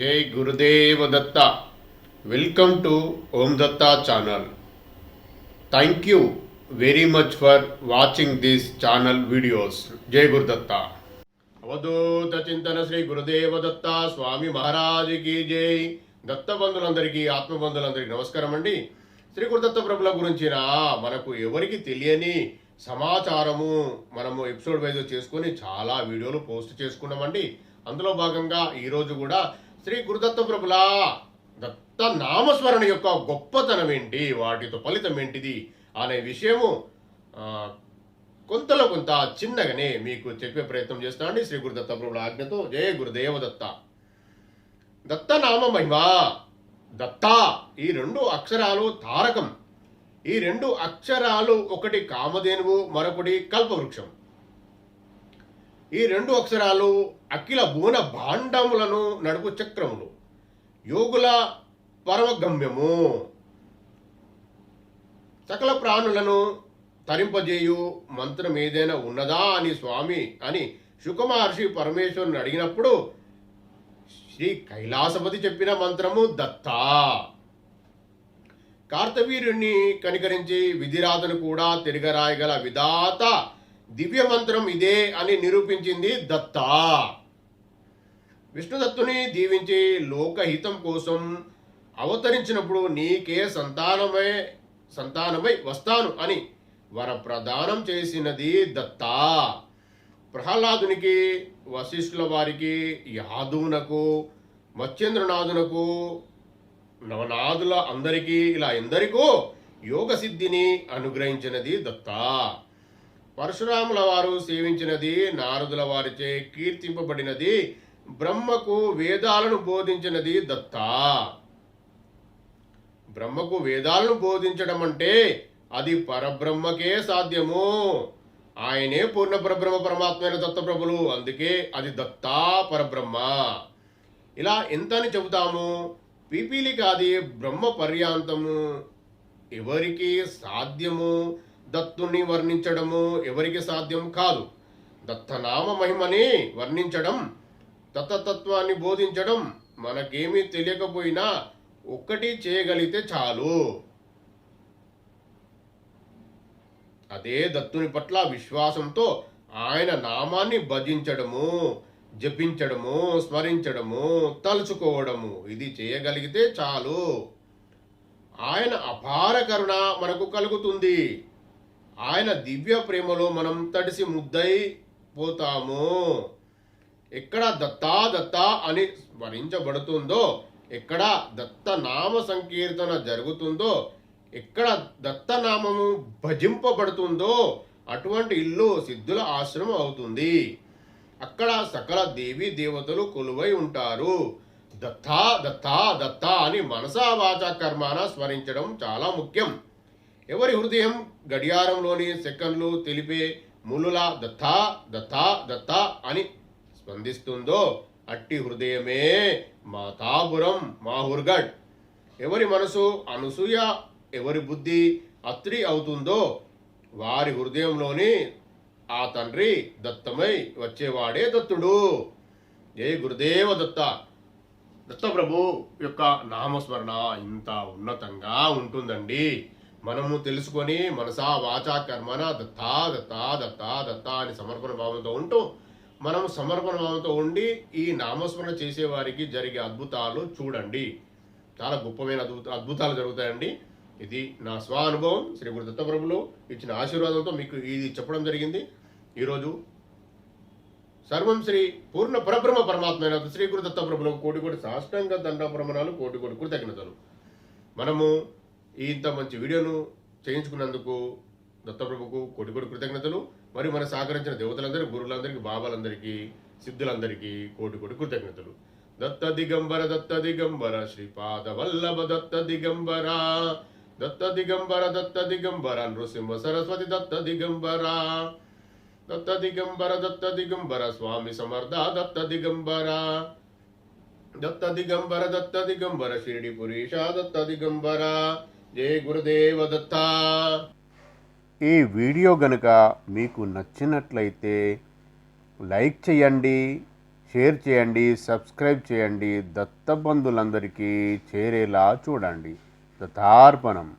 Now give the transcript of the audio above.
జై Gurudeva Datta. Welcome to Om Datta channel thank you very much for watching this channel videos జై గురుదత్త అవధూత చింతన శ్రీ గురుదేవ దత్త స్వామి మహారాజుకి జై దత్త బంధులందరికీ ఆత్మబంధులందరికీ నమస్కారం అండి శ్రీ గురుదత్త ప్రభుల గురించిన మనకు ఎవరికి తెలియని సమాచారము మనము ఎపిసోడ్ వైజ్ చేసుకొని చాలా వీడియోలు పోస్ట్ చేసుకున్నామండి అందులో భాగంగా ఈరోజు కూడా శ్రీ గురుదత్త ప్రభుల దత్త నామస్మరణ యొక్క గొప్పతనం ఏంటి? వాటితో ఫలితం ఏంటిది? అనే విషయము కొంతలో కొంత చిన్నగానే మీకు చెప్పే ప్రయత్నం చేస్తానండి శ్రీ గురుదత్త ప్రభుల ఆజ్ఞతో. జయ గురుదేవ దత్త. దత్త నామ మహిమ దత్త. ఈ రెండు అక్షరాలు తారకం. ఈ రెండు అక్షరాలు ఒకటి కామధేనువు మరొకటి కల్పవృక్షం. ఈ రెండు అక్షరాలు అఖిల భువన భాండములను నడుపు చక్రములు. యోగుల పరమగమ్యము. సకల ప్రాణులను తరింపజేయు మంత్రం ఏదైనా ఉన్నదా అని స్వామి అని శుకమహర్షి పరమేశ్వరుని అడిగినప్పుడు శ్రీ కైలాసపతి చెప్పిన మంత్రము దత్తా. కార్తవీర్యుణ్ణి కనికరించి విధిరాతను కూడా తిరగరాయగల విధాత దివ్య మంత్రం ఇదే అని నిరూపించింది దత్తా. విష్ణుదత్తుని దీవించి లోకహితం కోసం అవతరించినప్పుడు నీకే సంతానమై సంతానమై వస్తాను అని వరప్రదానం చేసినది దత్తా. ప్రహ్లాదునికి వశిష్ఠుల వారికి యాదువునకు మత్స్యేంద్రనాథునకు నవనాథుల అందరికీ ఇలా ఎందరికో యోగ సిద్ధిని అనుగ్రహించినది దత్తా. పరశురాముల వారు సేవించినది నారదుల వారిచే కీర్తింపబడినది బ్రహ్మకు వేదాలను బోధించినది దత్తా. బ్రహ్మకు వేదాలను బోధించడం అంటే అది పరబ్రహ్మకే సాధ్యము. ఆయనే పూర్ణ పరబ్రహ్మ పరమాత్మైన దత్తప్రభులు అందుకే అది దత్తా పరబ్రహ్మ. ఇలా ఎంత అని చెబుతాము? పీపీలికి కాది బ్రహ్మ పర్యాంతము ఎవరికి సాధ్యము? దత్తుని వర్ణించడము ఎవరికి సాధ్యం కాదు. దత్తనామ మహిమని వర్ణించడం దత్తతత్వాన్ని బోధించడం మనకేమీ తెలియకపోయినా ఒక్కటి చేయగలిగితే చాలు. అదే దత్తుని పట్ల విశ్వాసంతో ఆయన నామాన్ని భజించడము జపించడము స్మరించడము తలుచుకోవడము ఇది చేయగలిగితే చాలు. ఆయన అపార కరుణ మనకు కలుగుతుంది. ఆయన దివ్య ప్రేమలో మనం తడిసి ముద్దై పోతాము. ఎక్కడ దత్తా దత్తా అని స్మరించబడుతుందో ఎక్కడ దత్త నామ సంకీర్తన జరుగుతుందో ఎక్కడ దత్తనామము భజింపబడుతుందో అటువంటి ఇల్లు సిద్ధుల ఆశ్రమం అవుతుంది. అక్కడ సకల దేవీ దేవతలు కొలువై ఉంటారు. దత్తా దత్తా దత్తా అని మనసా వాచ కర్మాన స్మరించడం చాలా ముఖ్యం. ఎవరి హృదయం గడియారంలోని సెకండ్లు తెలిపే ములుల దత్తా దత్తా దత్తా అని స్పందిస్తుందో అట్టి హృదయమే మాతాపురం మాహుర్గఢ్. ఎవరి మనసు అనసూయ ఎవరి బుద్ధి అత్రి అవుతుందో వారి హృదయంలోని ఆ తండ్రి దత్తమై వచ్చేవాడే దత్తుడు. ఏ గురుదేవ దత్త దత్తప్రభు యొక్క నామస్మరణ ఇంత ఉన్నతంగా ఉంటుందండి. మనము తెలుసుకొని మనసా వాచా కర్మన దత్తా దత్తా దత్తా దత్తా అని సమర్పణ భావంతో ఉంటూ మనం సమర్పణ భావంతో ఉండి ఈ నామస్మరణ చేసేవారికి జరిగే అద్భుతాలు చూడండి. చాలా గొప్పమైన అద్భుత అద్భుతాలు జరుగుతాయండి. ఇది నా స్వ అనుభవం శ్రీ గురు దత్తప్రభులు ఇచ్చిన ఆశీర్వాదంతో మీకు ఇది చెప్పడం జరిగింది. ఈరోజు సర్వం శ్రీ పూర్ణ పరబ్రహ్మ పరమాత్మైన శ్రీ గురు దత్తప్రభులకు కోటి కోటి సాష్టాంగ దండ ప్రమాణాలు కోటి కోటి కృతజ్ఞతలు. మనము ఇంత మంచి వీడియోను చేయించుకున్నందుకు దత్తప్రభుకు కోటి కోటి కృతజ్ఞతలు. మరియు మన సహకరించిన దేవతలందరికీ గురువులందరికీ బాబాలందరికీ సిద్ధులందరికీ కోటి కోటి కృతజ్ఞతలు. దత్త దిగంబర దత్త దిగంబర శ్రీపాద వల్లభ దత్త దిగంబర. దత్త దిగంబర దత్త దిగంబర నృసింహ సరస్వతి దత్త దిగంబర. దత్త దిగంబర దత్త దిగంబర స్వామి సమర్థ దత్త దిగంబర. దత్త దిగంబర దత్త దిగంబర షిరిడి పురీష దత్త దిగంబర. జయ గురుదేవ దత్త. ఈ వీడియో గనుక మీకు నచ్చినట్లయితే లైక్ చేయండి షేర్ చేయండి సబ్స్క్రైబ్ చేయండి. దత్తబంధులందరికీ చేరేలా చూడండి. దత్తార్పణం.